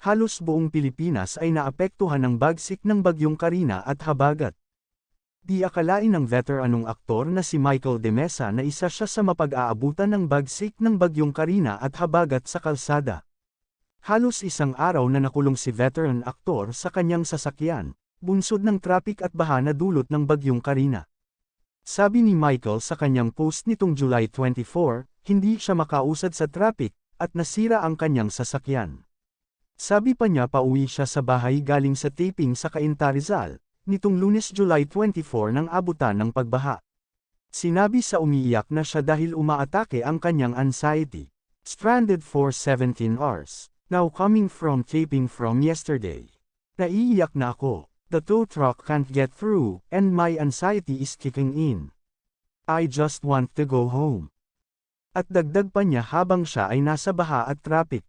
halos buong Pilipinas ay naapektuhan ng bagsik ng bagyong Karina at Habagat. Di akalain ng veteranong aktor na si Michael De Mesa na isa siya sa mapag-aabutan ng bagsik ng bagyong Karina at Habagat sa kalsada. Halos isang araw na nakulong si veteran aktor sa kanyang sasakyan, bunsod ng trapik at baha na dulot ng bagyong Karina. Sabi ni Michael sa kanyang post nitong July 24, hindi siya makausad sa trapik, at nasira ang kanyang sasakyan. Sabi pa niya pauwi siya sa bahay galing sa taping sa Cainta Rizal, nitong lunes July 24 nang abutan ng pagbaha. Sinabi sa umiiyak na siya dahil umaatake ang kanyang anxiety. Stranded for 17 hours. Now coming from taping from yesterday. Naiiyak na ako. The tow truck can't get through, and my anxiety is kicking in. I just want to go home. At dagdag pa niya habang siya ay nasa baha at traffic.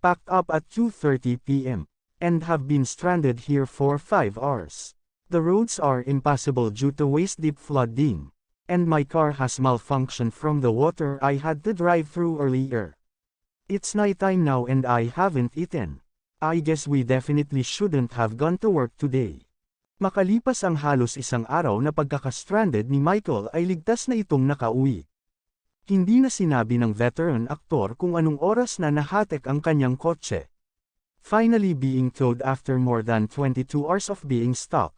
Packed up at 2.30 p.m. and have been stranded here for 5 hours. The roads are impassable due to waist-deep flooding. And my car has malfunctioned from the water I had to drive through earlier. It's nighttime now and I haven't eaten. I guess we definitely shouldn't have gone to work today. Makalipas ang halos isang araw na pagkakastranded ni Michael ay ligtas na itong nakauwi. Hindi na sinabi ng veteran aktor kung anong oras na nahatek ang kanyang kotse. Finally being towed after more than 22 hours of being stuck.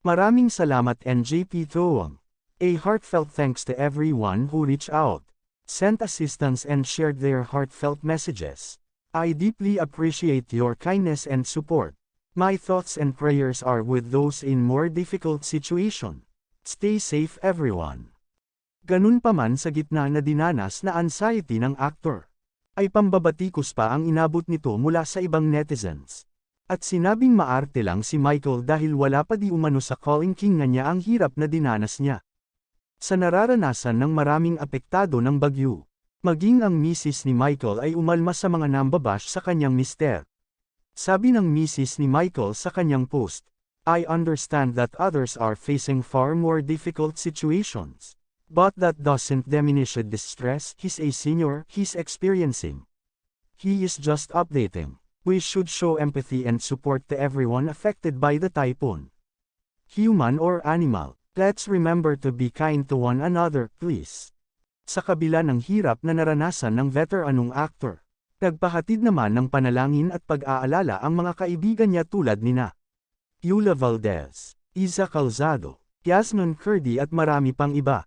Maraming salamat NJP Towang. A heartfelt thanks to everyone who reached out, sent assistance and shared their heartfelt messages. I deeply appreciate your kindness and support. My thoughts and prayers are with those in more difficult situation. Stay safe everyone. Ganun pa man sa gitna na dinanas na anxiety ng actor, ay pambabatikos pa ang inabot nito mula sa ibang netizens. At sinabing maarte lang si Michael dahil wala pa di umano sa calling king na niya ang hirap na dinanas niya. Sa nararanasan ng maraming apektado ng bagyo, maging ang misis ni Michael ay umalma sa mga nambabash sa kanyang mister. Sabi ng misis ni Michael sa kanyang post, I understand that others are facing far more difficult situations. But that doesn't diminish the distress he's a senior he's experiencing. He is just updating. We should show empathy and support to everyone affected by the typhoon. Human or animal, let's remember to be kind to one another, please. Sa kabila ng hirap na naranasan ng veteranong actor, nagpahatid naman ng panalangin at pag-aalala ang mga kaibigan niya tulad nina Yula Valdez, Isa Calzado, Yasmin Curdy at marami pang iba.